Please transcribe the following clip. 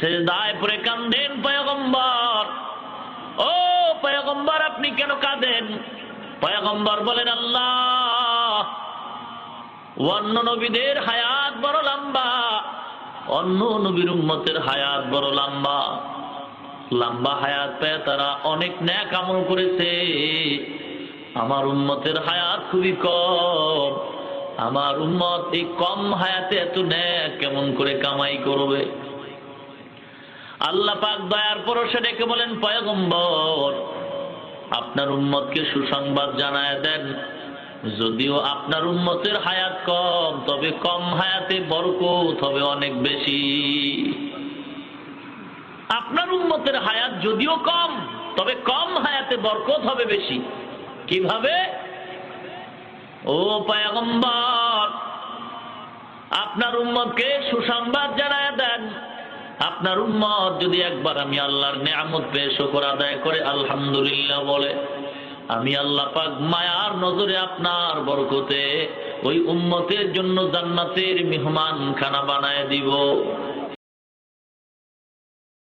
সে দায় পরে কান্দেন পয়গম্বর। ও পয়গম্বর, আপনি কেন কাঁদেন? পয়গম্বর বলেন, আল্লাহ, অন্য নবীদের হায়াত বড় লম্বা। অন্য নবীর উম্মতের হায়াত বড় লম্বা। লম্বা হায়াত পেয়ে তারা অনেক ন্যাক আমল করেছে। আমার উম্মতের হায়াত খুবই কম। আমার উম্মত এই কম হায়াতে এত ন্যাক কেমন করে কামাই করবে? আল্লাহ পাক দয়ার পরশে ডেকে বলেন, পয়গম্বর, আপনার উম্মতকে সুসংবাদ জানায় দেন। যদিও আপনার উম্মতের হায়াত কম, তবে কম হায়াতে বরকত হবে অনেক বেশি। আপনার উম্মতের হায়াত যদিও কম, তবে কম হায়াতে বরকত হবে বেশি। কীভাবে? ও পায়গম্বর, আপনার উম্মতকে সুসংবাদ জানায় দেন। আপনার উম্মত যদি একবার আমি আল্লাহর নেয়ামত পেয়ে শকর আদায় করে, আলহামদুলিল্লাহ বলে, আমি আল্লাহ পাক মায়ার নজরে আপনার বরকতে ওই উম্মতের জন্য জান্নাতের মেহমান খানা বানায় দিব।